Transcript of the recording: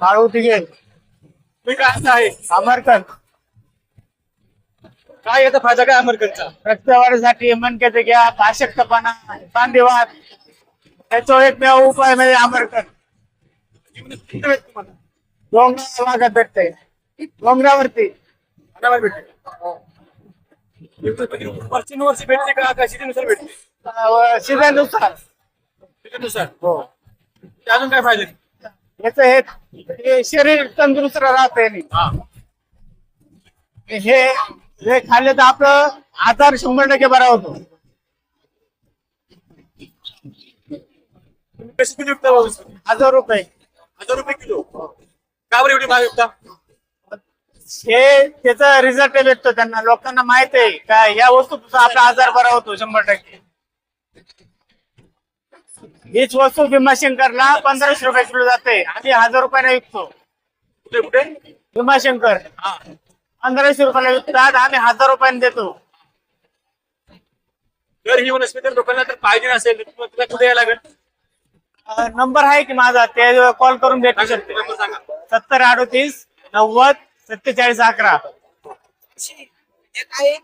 काळू तिघे तुम्ही काय आहे? अमरकन काय याचा फायदा काय अमेरिकनचा रक्तवाढीसाठी मनक्याचे घ्या अशक्तपणा सांधेवात त्याचा एकमेव उपाय म्हणजे अमरकन डोंगरा भागात भेटते डोंगरावरती. अनावर भेटते वर्षानुवर्षी भेटते का? का सीझननुसार भेटते? सीझननुसार सीझननुसार हो. ते अजून काय फायदे? याच हे हे शरीर तंदुरुस्त राहते हे. हे खाल्ले तर आपलं आजार शंभर टक्के बरा होतो. तुम्ही कशी किलो विकता? हजार रुपये. हजार रुपये किलो? का बरं एवढी महाग विकता? हे त्याचा रिझल्ट भेटतो त्यांना. लोकांना माहीत आहे का या वस्तूचा आपला आजार बरा होतो शंभर टक्के. हीच वस्तू भीमाशंकरला पंधराशे रुपये किलो जाते. आम्ही हजार रुपयाने विकतो. कुठे कुठे? भीमाशंकर पंधराशे रुपयाला विकतात आम्ही हजार रुपयाने देतो. जर ही वनस्पती लोकांना तर पाहिजे नसेल तर तुम्हाला तिला कुठे यायला लागेल? नंबर आहे की माझा ते कॉल करून भेटू शकते. सांगा. सत्तर अडोतीस नव्वद सत्तेचाळीस अकरा. काय